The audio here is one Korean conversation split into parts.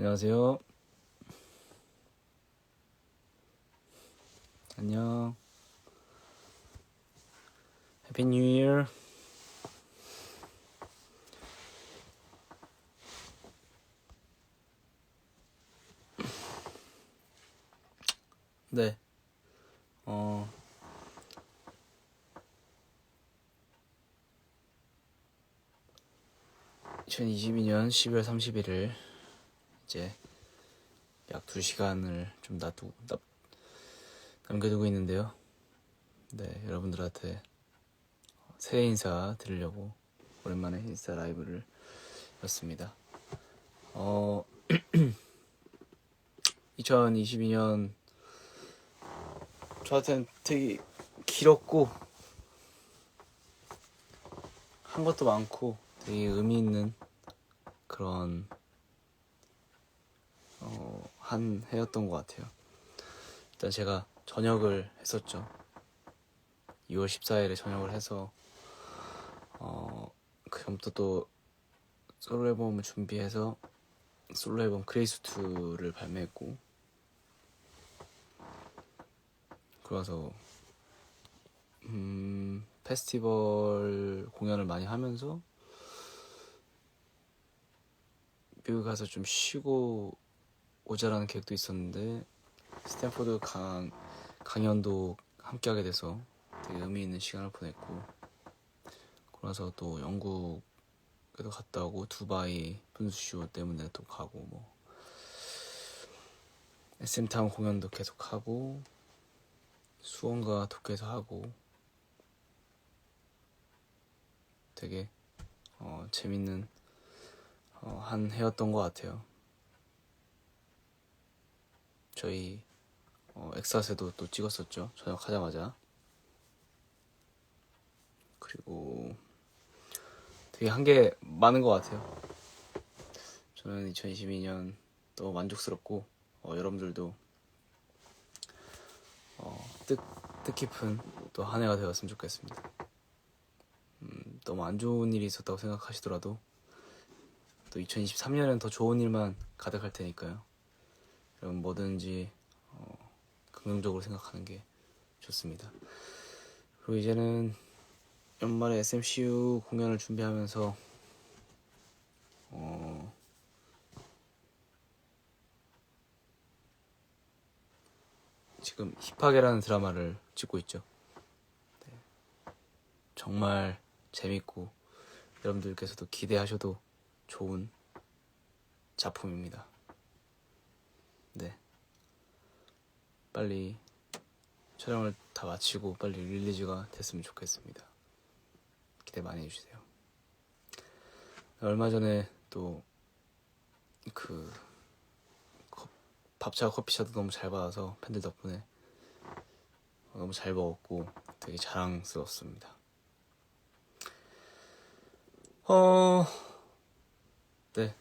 안녕하세요. 안녕. 해피 뉴 이어. 네. 어. (2022년 12월 31일) 이제 약 2시간을 좀 놔두고 납, 남겨두고 있는데요. 네, 여러분들한테 새해 인사 드리려고 오랜만에 인스타 라이브를 였습니다. 어, 2022년 저한테는 되게 길었고 한 것도 많고 되게 의미 있는 그런 어, 한 해였던 것 같아요. 일단 제가 전역을 했었죠. 2월 14일에 전역을 해서 어, 그 전부터 또 솔로 앨범을 준비해서 솔로 앨범 그레이스 2를 발매했고 그래서 음, 페스티벌 공연을 많이 하면서 미국 가서 좀 쉬고 오자라는 계획도 있었는데 스탠포드 강, 강연도 함께 하게 돼서 되게 의미 있는 시간을 보냈고 그러면서 또 영국에도 갔다 오고 두바이 분수쇼 때문에 또 가고 뭐 SM타운 공연도 계속 하고 수원과 도쿄에서 하고 되게 어, 재밌는 어, 한 해였던 것 같아요. 저희 어, 엑사스도 또 찍었었죠. 전역하자마자. 그리고 되게 한 게 많은 것 같아요. 저는 2022년 너무 만족스럽고 어, 여러분들도 어, 뜻, 뜻깊은 또 한 해가 되었으면 좋겠습니다. 음, 너무 안 좋은 일이 있었다고 생각하시더라도 또 2023년은 더 좋은 일만 가득할 테니까요. 여러분 뭐든지 어, 긍정적으로 생각하는 게 좋습니다. 그리고 이제는 연말에 SMCU 공연을 준비하면서 어, 지금 힙하게라는 드라마를 찍고 있죠. 네. 정말 재밌고 여러분들께서도 기대하셔도 좋은 작품입니다. 네. 빨리 촬영을 다 마치고 빨리 릴리즈가 됐으면 좋겠습니다. 기대 많이 해주세요. 얼마 전에 또 그 밥차 커피차도 너무 잘 받아서 팬들 덕분에 너무 잘 먹었고 되게 자랑스러웠습니다. 어, 네.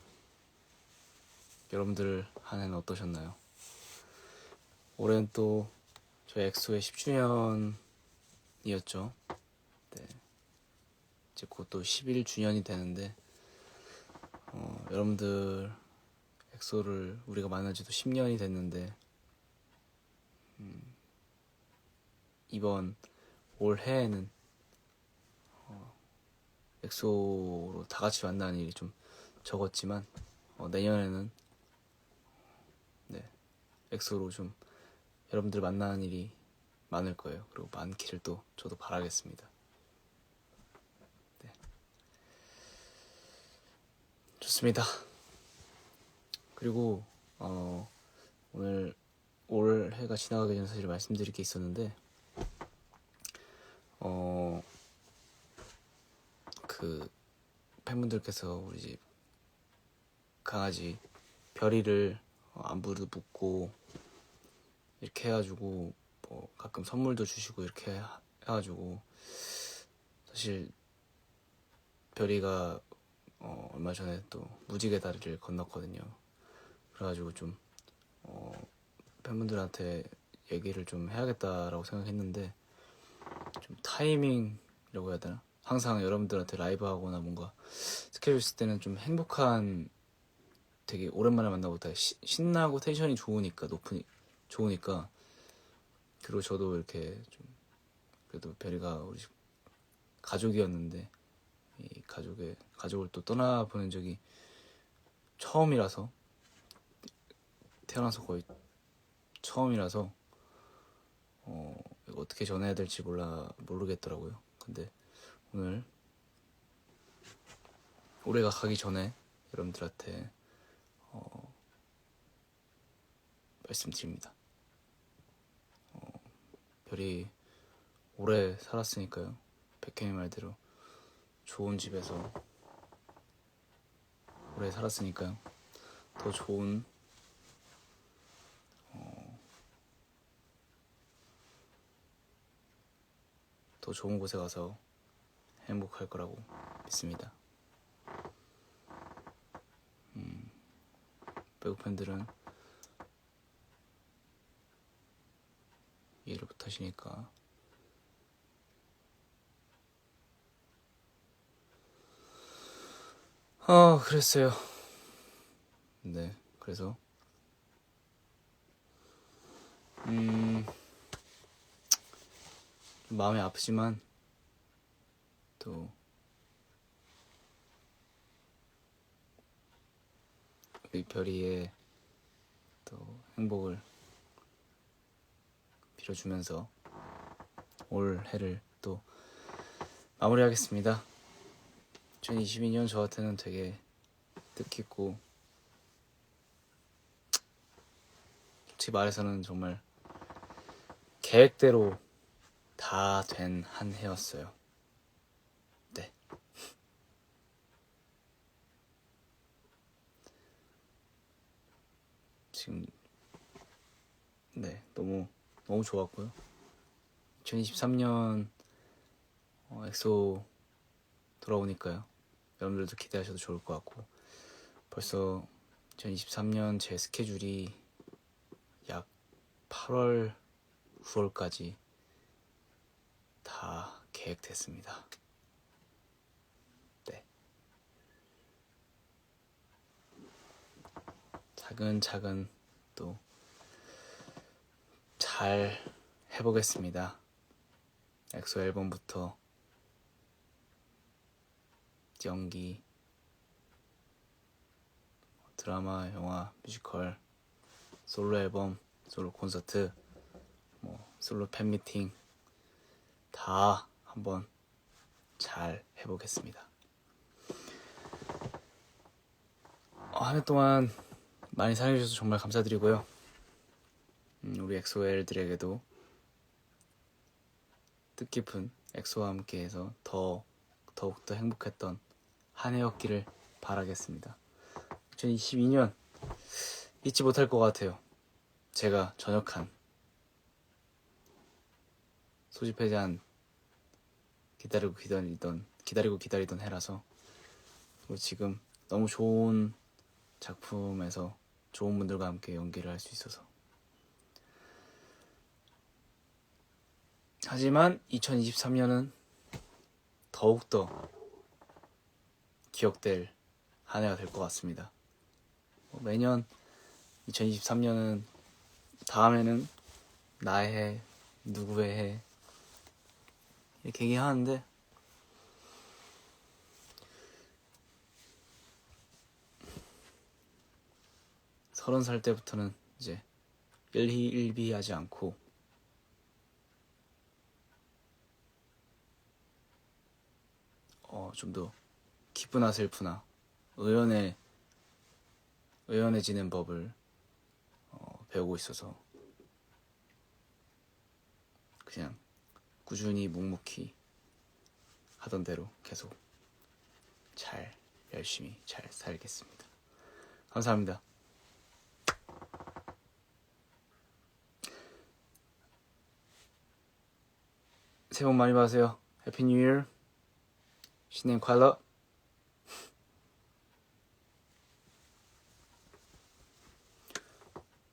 여러분들 한 해는 어떠셨나요? 올해는 또 저희 엑소의 10주년이었죠. 네. 이제 곧 또 11주년이 되는데, 어, 여러분들 엑소를 우리가 만난 지도 10년이 됐는데, 음, 이번 올 해에는 어, 엑소로 다 같이 만나는 일이 좀 적었지만, 어, 내년에는 네, 엑소로 좀 여러분들 만나는 일이 많을 거예요. 그리고 많기를 또 저도 바라겠습니다. 네. 좋습니다. 그리고 어, 오늘 올 해가 지나가기 전에 사실 말씀드릴 게 있었는데 어, 그 팬분들께서 우리 집 강아지 별이를 어, 안부도 묻고 이렇게 해가지고 뭐 가끔 선물도 주시고 이렇게 해- 해가지고 사실 별이가 어, 얼마 전에 또 무지개 다리를 건넜거든요. 그래가지고 좀 어, 팬분들한테 얘기를 좀 해야겠다라고 생각했는데 좀 타이밍이라고 해야 되나? 항상 여러분들한테 라이브 하거나 뭔가 스케줄 있을 때는 좀 행복한 되게 오랜만에 만나고 다 시- 신나고 텐션이 좋으니까 높으니 좋으니까 그리고 저도 이렇게 좀 그래도 별이가 우리 집 가족이었는데 이 가족의 가족을 또 떠나 보낸 적이 처음이라서 태어나서 거의 처음이라서 어 어떻게 전해야 될지 몰라 모르겠더라고요. 근데 오늘 올해가 가기 전에 여러분들한테 어, 말씀드립니다. 어, 별이 오래 살았으니까요. 백현이 말대로 좋은 집에서 오래 살았으니까요. 더 좋은 어, 더 좋은 곳에 가서 행복할 거라고 믿습니다. 외국 팬들은 이해를 못하시니까. 아 그랬어요. 네 그래서? 음좀 마음이 아프지만 또 우리 별이의 또 행복을 빌어주면서 올 해를 또 마무리하겠습니다. 2022년 저한테는 되게 뜻깊고 솔직히 말해서는 정말 계획대로 다 된 한 해였어요. 네. 지금 네 너무 너무 좋았고요. 2023년 어, 엑소 돌아오니까요. 여러분들도 기대하셔도 좋을 것 같고 벌써 2023년 제 스케줄이 약 8월 9월까지 다 계획됐습니다. 네. 차근차근 또 잘 해보겠습니다. 엑소 앨범부터 연기, 드라마, 영화, 뮤지컬, 솔로 앨범, 솔로 콘서트, 뭐 솔로 팬미팅 다 한번 잘 해보겠습니다. 어, 한해 동안 많이 사랑해주셔서 정말 감사드리고요. 음, 우리 엑소엘들에게도 뜻깊은 엑소와 함께해서 더 더욱더 행복했던 한 해였기를 바라겠습니다. 2022년 잊지 못할 것 같아요. 제가 전역한 소집 해제한 기다리고 기다리던 기다리고 기다리던 해라서 그리고 지금 너무 좋은 작품에서 좋은 분들과 함께 연기를 할 수 있어서 하지만 2023년은 더욱더 기억될 한 해가 될 것 같습니다. 뭐 매년 2023년은 다음에는 나의 해, 누구의 해 이렇게 얘기하는데 서른 살 때부터는 이제 일희일비하지 않고 어, 좀 더 기쁘나 슬프나 의연해 의연해지는 법을 어, 배우고 있어서 그냥 꾸준히 묵묵히 하던 대로 계속 잘 열심히 잘 살겠습니다. 감사합니다. 새해 복 많이 받으세요. 해피 뉴 이어. 신년 快乐.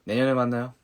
내년에 만나요.